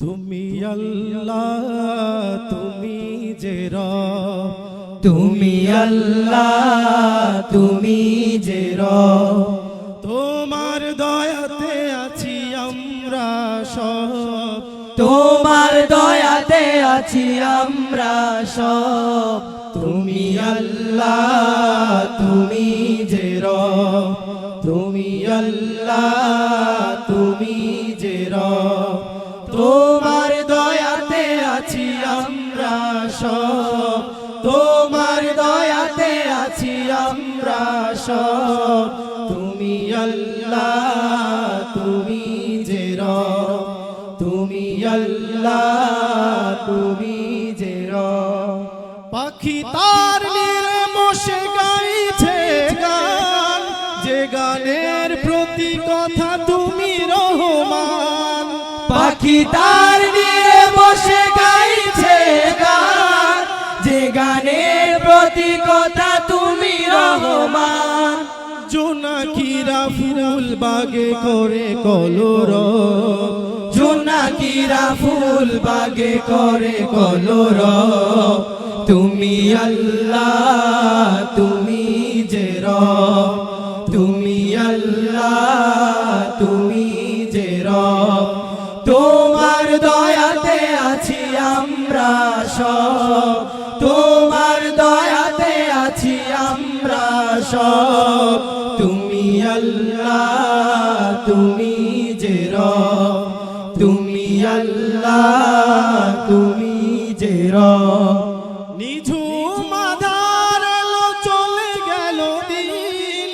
তুমি আল্লাহ তুমি যে তুমি আল্লাহ তুমি যে তোমার দয়াতে আছি আমরা সব। তোমার দয়াতে আছি আমরা সব। তুমি আল্লাহ তুমি যে তুমি আল্লাহ তুমি যে রব। সব, তুমি আল্লাহ, তুমি যে তুমি আল্লাহ, তুমি যে পাখি তার নীড়ে বসে গাইছে গান, যে গানের প্রতি কথা তুমি রহমান। পাখি তার বসে বাগে করে কলর। জোনাকিরা ফুল বাগে করে কলর। তুমি আল্লাহ, তুমি যে তুমি আল্লাহ, তুমি যে তোমার দয়াতে আছি আমরা সব। তোমার দয়াতে আছি আমরা সব। তুমি আল্লাহ, তুমি যে তুমি আল্লাহ, তুমি যে নিঝুম আধার চলে গেল দিন।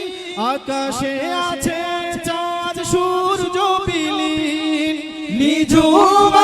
আকাশে আছে চাঁদ, সূর্য, বিলীন। নিঝুম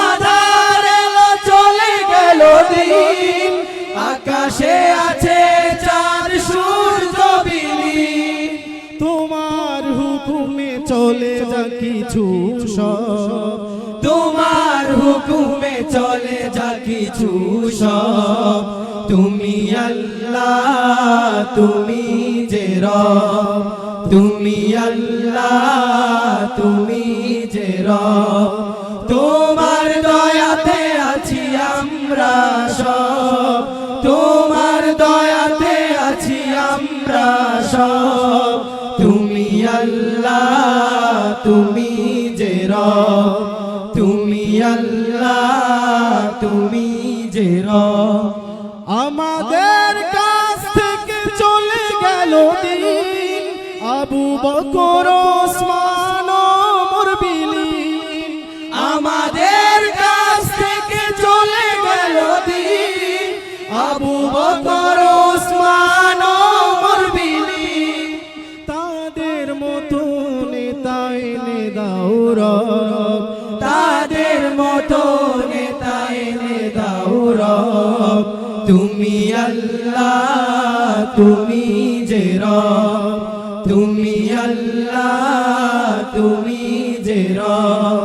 কিছু সব। তোমার হুকুমে চলে যা কিছু সব। তুমি আল্লাহ, তুমি যে রব। তুমি আল্লাহ, তুমি যে রব। তোমার দয়াতে আছি আমরা সব। তোমার দয়াতে আছি আমরা সব। তুমি আল্লাহ তুমি যে র তুমি আল্লাহ, তুমি যে র আমাদের কাছ থেকে চলে গেল দিন, আবু বকর, ওসমান তাদের মতো নেতা এনে দাও রব। তুমি আল্লাহ, তুমি যে রব। তুমি আল্লাহ, তুমি যে রব।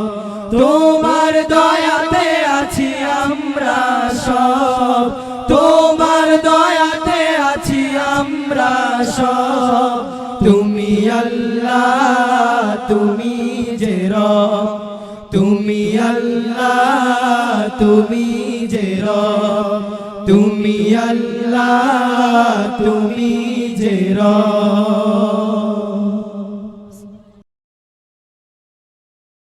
তোমার দয়াতে আছি আমরা সব। তোমার দয়াতে আছি আমরা সব। তুমি আল্লাহ, তুমি যে রব। আল্লাহ তুমি যে তুমি আল্লাহ তুমি যে রব।